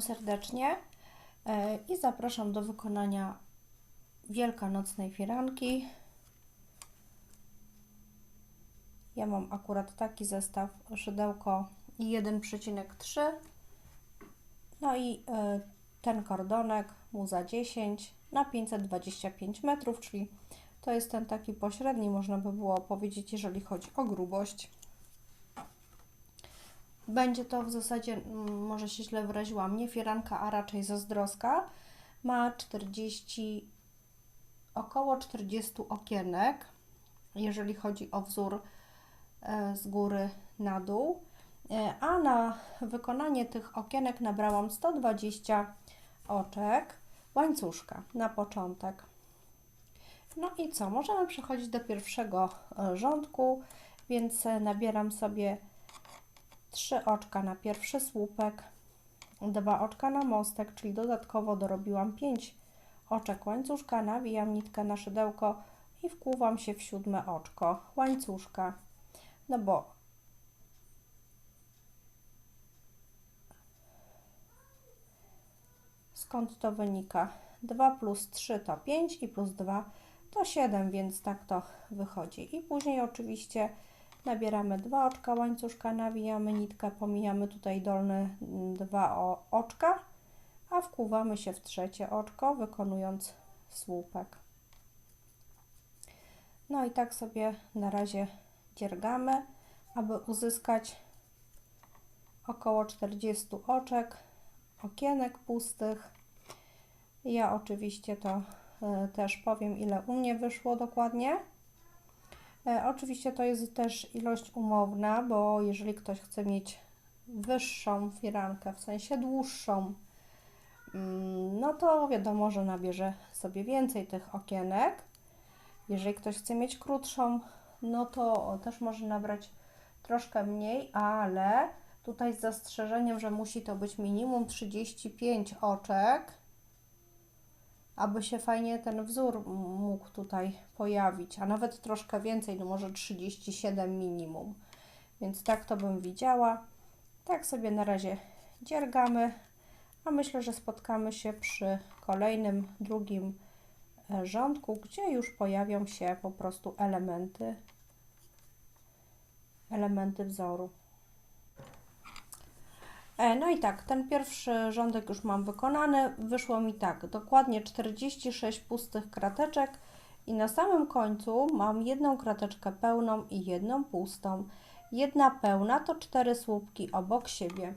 Serdecznie e, i zapraszam do wykonania wielkanocnej firanki. Ja mam akurat taki zestaw szydełko 1,3 no i e, ten kordonek mu za 10 na 525 metrów, czyli to jest ten taki pośredni, można by było powiedzieć, jeżeli chodzi o grubość. Będzie to w zasadzie, mm, może się źle wyraziłam, nie firanka, a raczej zazdroska. Ma 40, około 40 okienek, jeżeli chodzi o wzór e, z góry na dół. E, a na wykonanie tych okienek nabrałam 120 oczek łańcuszka na początek. No i co? Możemy przechodzić do pierwszego e, rządku, więc nabieram sobie 3 oczka na pierwszy słupek, 2 oczka na mostek, czyli dodatkowo dorobiłam 5 oczek łańcuszka, nawijam nitkę na szydełko i wkłuwam się w siódme oczko łańcuszka. No bo skąd to wynika? 2 plus 3 to 5 i plus 2 to 7, więc tak to wychodzi. I później oczywiście nabieramy dwa oczka łańcuszka, nawijamy nitkę, pomijamy tutaj dolne dwa oczka, a wkuwamy się w trzecie oczko, wykonując słupek. No i tak sobie na razie dziergamy, aby uzyskać około 40 oczek, okienek pustych. Ja oczywiście to y, też powiem, ile u mnie wyszło dokładnie. E, oczywiście to jest też ilość umowna, bo jeżeli ktoś chce mieć wyższą firankę, w sensie dłuższą, mm, no to wiadomo, że nabierze sobie więcej tych okienek. Jeżeli ktoś chce mieć krótszą, no to też może nabrać troszkę mniej, ale tutaj z zastrzeżeniem, że musi to być minimum 35 oczek, aby się fajnie ten wzór mógł tutaj pojawić, a nawet troszkę więcej, no może 37 minimum. Więc tak to bym widziała. Tak sobie na razie dziergamy, a myślę, że spotkamy się przy kolejnym, drugim e, rządku, gdzie już pojawią się po prostu elementy, elementy wzoru. E, no i tak, ten pierwszy rządek już mam wykonany. Wyszło mi tak, dokładnie 46 pustych krateczek i na samym końcu mam jedną krateczkę pełną i jedną pustą. Jedna pełna to cztery słupki obok siebie.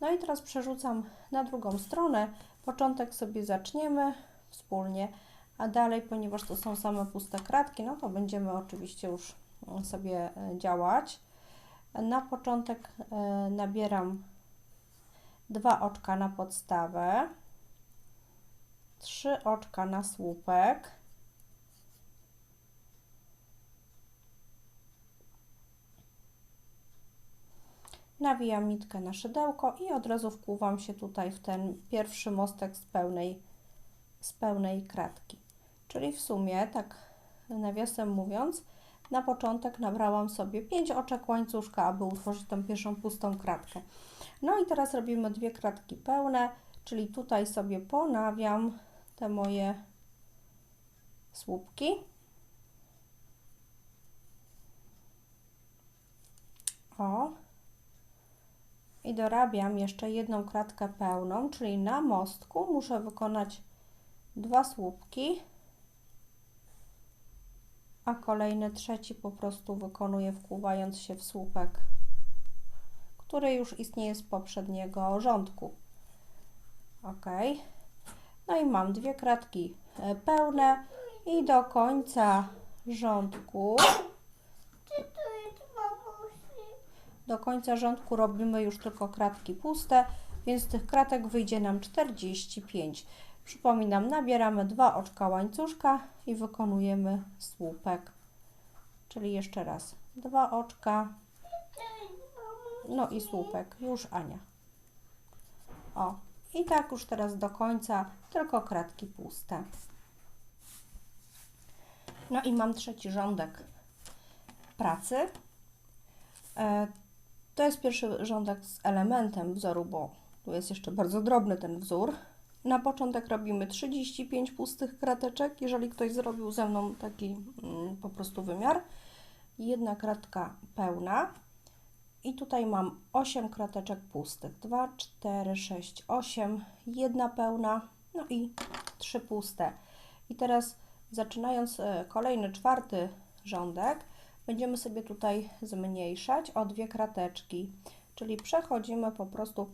No i teraz przerzucam na drugą stronę. Początek sobie zaczniemy wspólnie, a dalej, ponieważ to są same puste kratki, no to będziemy oczywiście już sobie e, działać. Na początek e, nabieram dwa oczka na podstawę, trzy oczka na słupek, nawijam nitkę na szydełko i od razu wkłuwam się tutaj w ten pierwszy mostek z pełnej, z pełnej kratki. Czyli w sumie, tak nawiasem mówiąc, na początek nabrałam sobie 5 oczek łańcuszka, aby utworzyć tą pierwszą pustą kratkę. No i teraz robimy dwie kratki pełne, czyli tutaj sobie ponawiam te moje słupki. O. I dorabiam jeszcze jedną kratkę pełną, czyli na mostku muszę wykonać dwa słupki, a kolejny trzeci po prostu wykonuję wkłuwając się w słupek który już istnieje z poprzedniego rządku. Ok. No i mam dwie kratki e, pełne i do końca rządku do końca rządku robimy już tylko kratki puste, więc tych kratek wyjdzie nam 45. Przypominam, nabieramy dwa oczka łańcuszka i wykonujemy słupek. Czyli jeszcze raz, dwa oczka, no i słupek. Już Ania. O, i tak już teraz do końca, tylko kratki puste. No i mam trzeci rządek pracy. E, to jest pierwszy rządek z elementem wzoru, bo Tu jest jeszcze bardzo drobny ten wzór. Na początek robimy 35 pustych krateczek, jeżeli ktoś zrobił ze mną taki mm, po prostu wymiar. Jedna kratka pełna. I tutaj mam 8 krateczek pustych. 2, 4, 6, 8. Jedna pełna, no i 3 puste. I teraz zaczynając e, kolejny, czwarty rządek, będziemy sobie tutaj zmniejszać o dwie krateczki. Czyli przechodzimy po prostu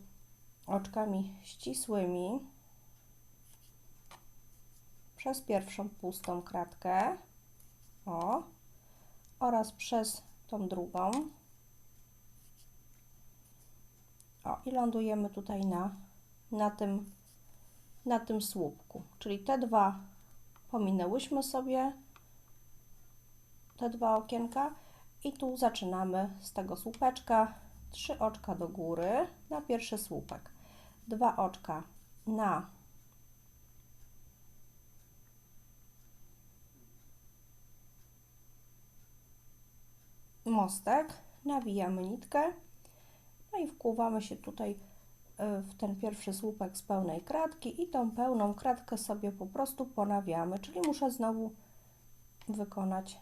oczkami ścisłymi przez pierwszą pustą kratkę o, oraz przez tą drugą o, i lądujemy tutaj na, na, tym, na tym słupku. Czyli te dwa pominęłyśmy sobie, te dwa okienka. I tu zaczynamy z tego słupeczka. Trzy oczka do góry na pierwszy słupek, dwa oczka na mostek, nawijamy nitkę, no i wkłuwamy się tutaj e, w ten pierwszy słupek z pełnej kratki i tą pełną kratkę sobie po prostu ponawiamy, czyli muszę znowu wykonać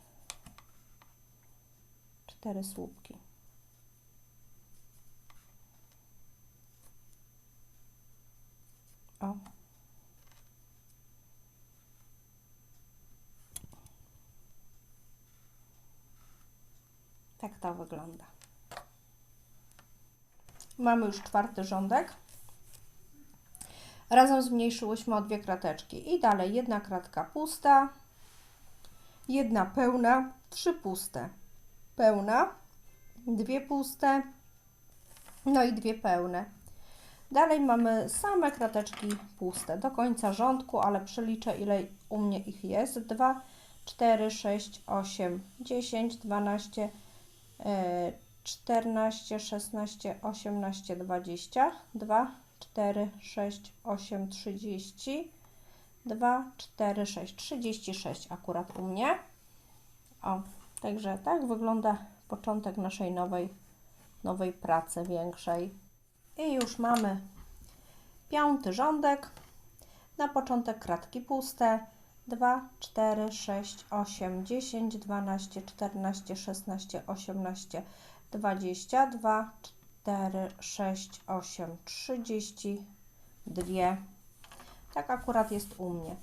cztery słupki. O. Tak to wygląda. Mamy już czwarty rządek. Razem zmniejszyłyśmy o dwie krateczki. I dalej jedna kratka pusta, jedna pełna, trzy puste. Pełna, dwie puste, no i dwie pełne. Dalej mamy same krateczki puste do końca rządku, ale przeliczę ile u mnie ich jest. 2, 4, 6, 8, 10, 12, 14, 16, 18, 20, 2, 4, 6, 8, 30, 2, 4, 6, 36 akurat u mnie. O, także tak wygląda początek naszej nowej, nowej pracy większej. I już mamy piąty rządek. Na początek kratki puste. 2, 4, 6, 8, 10, 12, 14, 16, 18, 22, 4, 6, 8, 32. Tak akurat jest u mnie.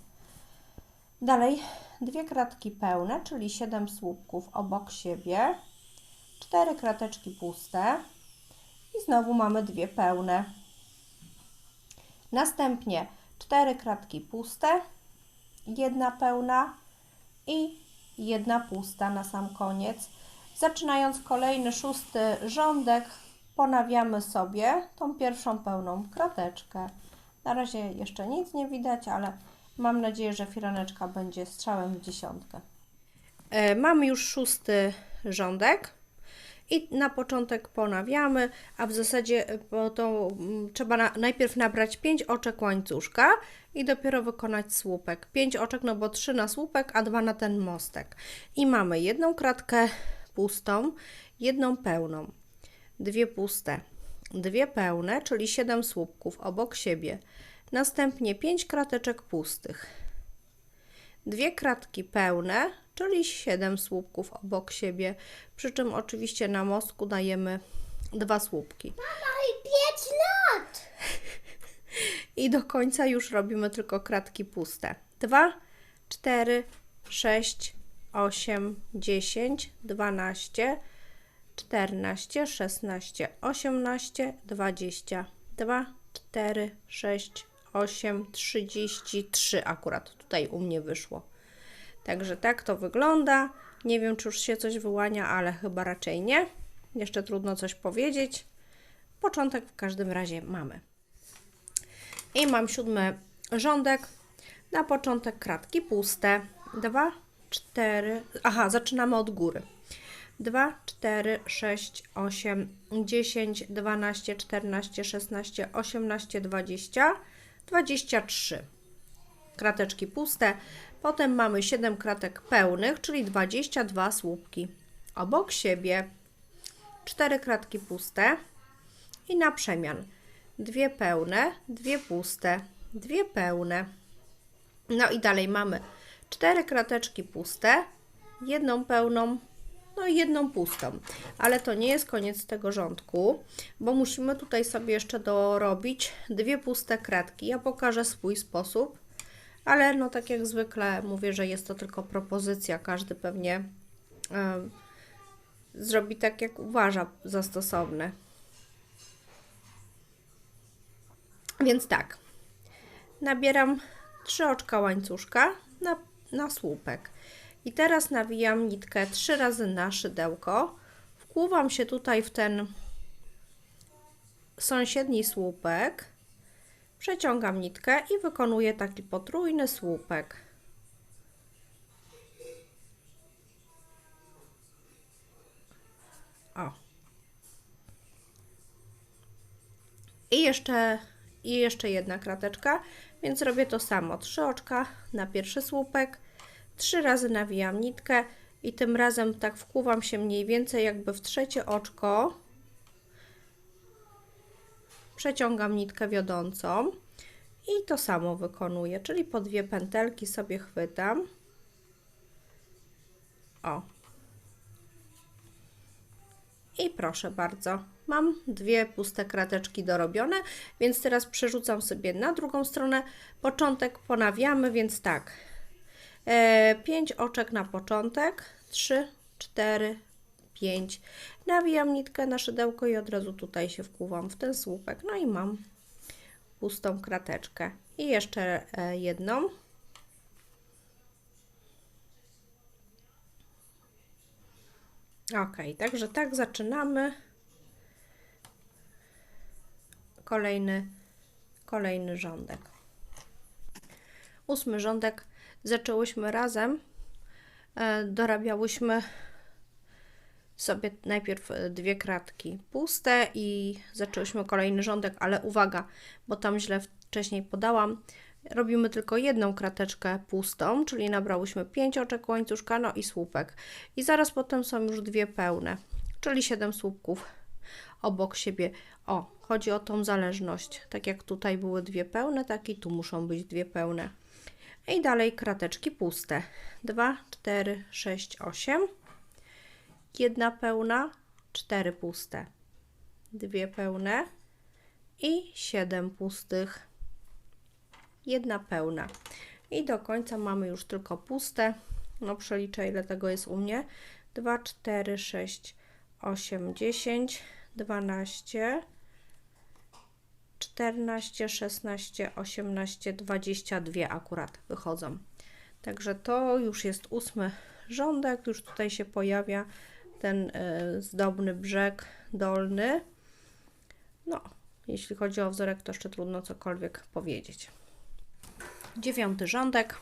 Dalej dwie kratki pełne, czyli 7 słupków obok siebie, 4 krateczki puste i znowu mamy dwie pełne. Następnie 4 kratki puste, jedna pełna i jedna pusta na sam koniec. Zaczynając kolejny szósty rządek, ponawiamy sobie tą pierwszą pełną krateczkę. Na razie jeszcze nic nie widać, ale mam nadzieję, że firaneczka będzie strzałem w dziesiątkę. E, mamy już szósty rządek i na początek ponawiamy, a w zasadzie e, to mm, trzeba na, najpierw nabrać 5 oczek łańcuszka i dopiero wykonać słupek. 5 oczek, no bo 3 na słupek, a 2 na ten mostek. I mamy jedną kratkę pustą, jedną pełną, dwie puste, dwie pełne, czyli 7 słupków obok siebie. Następnie 5 krateczek pustych, dwie kratki pełne, czyli 7 słupków obok siebie, przy czym oczywiście na mostku dajemy dwa słupki. Mama i 5 lat! I do końca już robimy tylko kratki puste. 2, 4, 6, 8, 10, 12, 14, 16, 18, 22, 4, 6, 8, 33 akurat tutaj u mnie wyszło. Także tak to wygląda. Nie wiem, czy już się coś wyłania, ale chyba raczej nie. Jeszcze trudno coś powiedzieć. Początek w każdym razie mamy. I mam siódmy rządek. Na początek kratki puste. 2, 4. Aha, zaczynamy od góry. 2, 4, 6, 8, 10, 12, 14, 16, 18, 20, 23. Krateczki puste. Potem mamy 7 kratek pełnych, czyli 22 słupki. Obok siebie 4 kratki puste i na przemian dwie pełne, dwie puste, dwie pełne. No i dalej mamy cztery krateczki puste, jedną pełną, no i jedną pustą. Ale to nie jest koniec tego rządku, bo musimy tutaj sobie jeszcze dorobić dwie puste kratki. Ja pokażę swój sposób, ale no tak jak zwykle mówię, że jest to tylko propozycja. Każdy pewnie em, zrobi tak, jak uważa za stosowne. Więc tak, nabieram trzy oczka łańcuszka na, na słupek. I teraz nawijam nitkę trzy razy na szydełko. Wkłuwam się tutaj w ten sąsiedni słupek. Przeciągam nitkę i wykonuję taki potrójny słupek. O. I jeszcze, I jeszcze jedna krateczka, więc robię to samo. Trzy oczka na pierwszy słupek, trzy razy nawijam nitkę i tym razem tak wkuwam się mniej więcej jakby w trzecie oczko. Przeciągam nitkę wiodącą i to samo wykonuję, czyli po dwie pętelki sobie chwytam. O, i proszę bardzo, mam dwie puste krateczki dorobione, więc teraz przerzucam sobie na drugą stronę. Początek ponawiamy, więc tak. E, 5 oczek na początek. 3, 4, 5. Nawijam nitkę na szydełko i od razu tutaj się wkuwam w ten słupek. No i mam pustą krateczkę. I jeszcze e, jedną. Ok, także tak zaczynamy. Kolejny, kolejny rządek. Ósmy rządek zaczęłyśmy razem. E, dorabiałyśmy sobie najpierw e, dwie kratki puste i zaczęłyśmy kolejny rządek, ale uwaga, bo tam źle wcześniej podałam. Robimy tylko jedną krateczkę pustą, czyli nabrałyśmy 5 oczek łańcuszka, no i słupek. I zaraz potem są już dwie pełne, czyli 7 słupków obok siebie. O, chodzi o tą zależność. Tak jak tutaj były dwie pełne, tak i tu muszą być dwie pełne. I dalej krateczki puste. 2, 4, 6, 8. Jedna pełna, cztery puste. Dwie pełne i 7 pustych jedna pełna. I do końca mamy już tylko puste. No przeliczę ile tego jest u mnie. 2, 4, 6, 8, 10, 12, 14, 16, 18, 22 akurat wychodzą. Także to już jest ósmy rządek. Już tutaj się pojawia ten y, zdobny brzeg dolny. No, jeśli chodzi o wzorek, to jeszcze trudno cokolwiek powiedzieć dziewiąty rządek.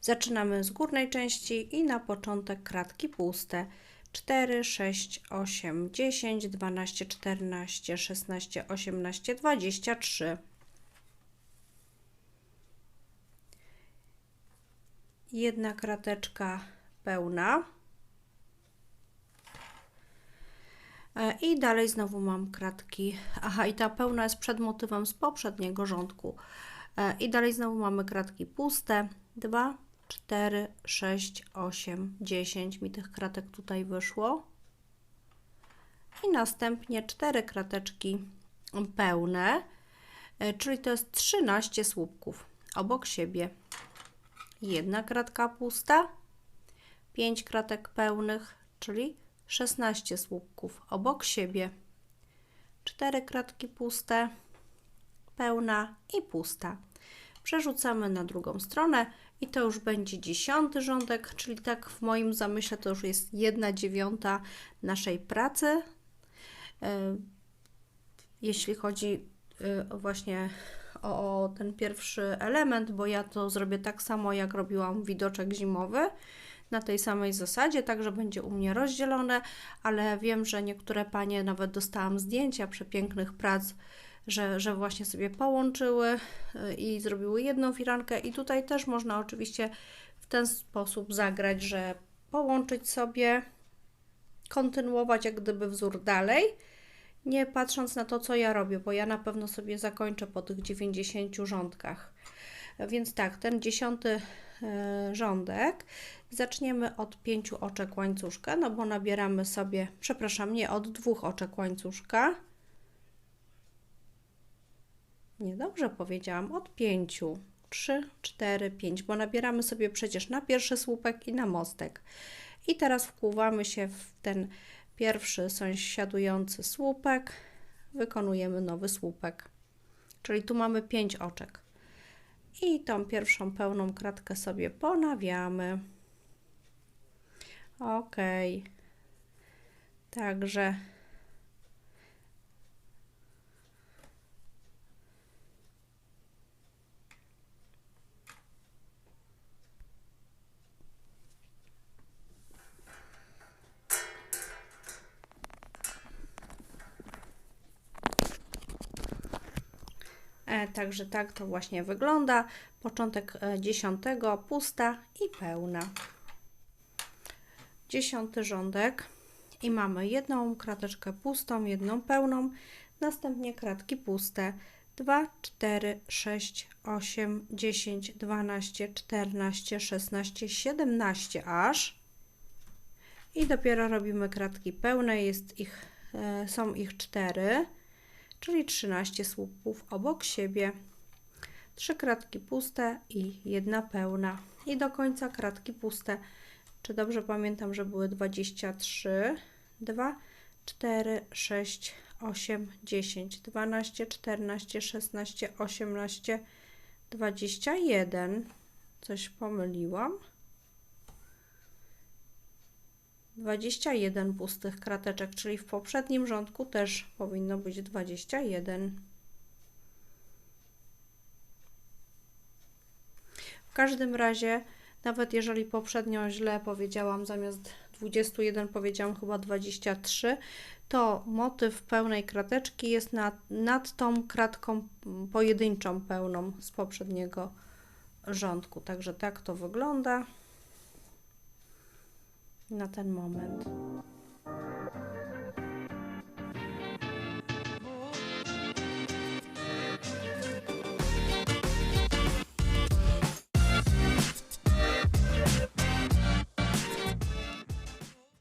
Zaczynamy z górnej części i na początek kratki puste. 4, 6, 8, 10, 12, 14, 16, 18, 23. Jedna krateczka pełna. E, I dalej znowu mam kratki. Aha, i ta pełna jest przed motywem z poprzedniego rządku. E, I dalej znowu mamy kratki puste. 2, 4, 6, 8, 10 mi tych kratek tutaj wyszło. I następnie 4 krateczki pełne, e, czyli to jest 13 słupków obok siebie. Jedna kratka pusta, 5 kratek pełnych, czyli 16 słupków obok siebie. 4 kratki puste, pełna i pusta przerzucamy na drugą stronę i to już będzie dziesiąty rządek, czyli tak w moim zamyśle to już jest jedna dziewiąta naszej pracy. E, jeśli chodzi e, właśnie o ten pierwszy element, bo ja to zrobię tak samo jak robiłam widoczek zimowy na tej samej zasadzie, także będzie u mnie rozdzielone, ale wiem, że niektóre panie nawet dostałam zdjęcia przepięknych prac że, że właśnie sobie połączyły y, i zrobiły jedną firankę. I tutaj też można oczywiście w ten sposób zagrać, że połączyć sobie, kontynuować jak gdyby wzór dalej nie patrząc na to, co ja robię, bo ja na pewno sobie zakończę po tych 90 rządkach. Więc tak, ten dziesiąty e, rządek zaczniemy od pięciu oczek łańcuszka, no bo nabieramy sobie, przepraszam, nie od dwóch oczek łańcuszka. Nie, dobrze powiedziałam, od pięciu. Trzy, cztery, pięć, bo nabieramy sobie przecież na pierwszy słupek i na mostek. I teraz wkłuwamy się w ten pierwszy sąsiadujący słupek, wykonujemy nowy słupek. Czyli tu mamy pięć oczek. I tą pierwszą pełną kratkę sobie ponawiamy. Ok. Także Także tak to właśnie wygląda. Początek e, dziesiątego, pusta i pełna. Dziesiąty rządek i mamy jedną krateczkę pustą, jedną pełną, następnie kratki puste. 2, 4, 6, 8, 10, 12, 14, 16, 17 aż. I dopiero robimy kratki pełne, jest ich, e, są ich 4 czyli 13 słupków obok siebie. Trzy kratki puste i jedna pełna. I do końca kratki puste. Czy dobrze pamiętam, że były 23? 2, 4, 6, 8, 10, 12, 14, 16, 18, 21. Coś pomyliłam. 21 pustych krateczek, czyli w poprzednim rządku też powinno być 21. W każdym razie, nawet jeżeli poprzednio źle powiedziałam, zamiast 21 powiedziałam chyba 23, to motyw pełnej krateczki jest nad, nad tą kratką pojedynczą pełną z poprzedniego rządku. Także tak to wygląda na ten moment.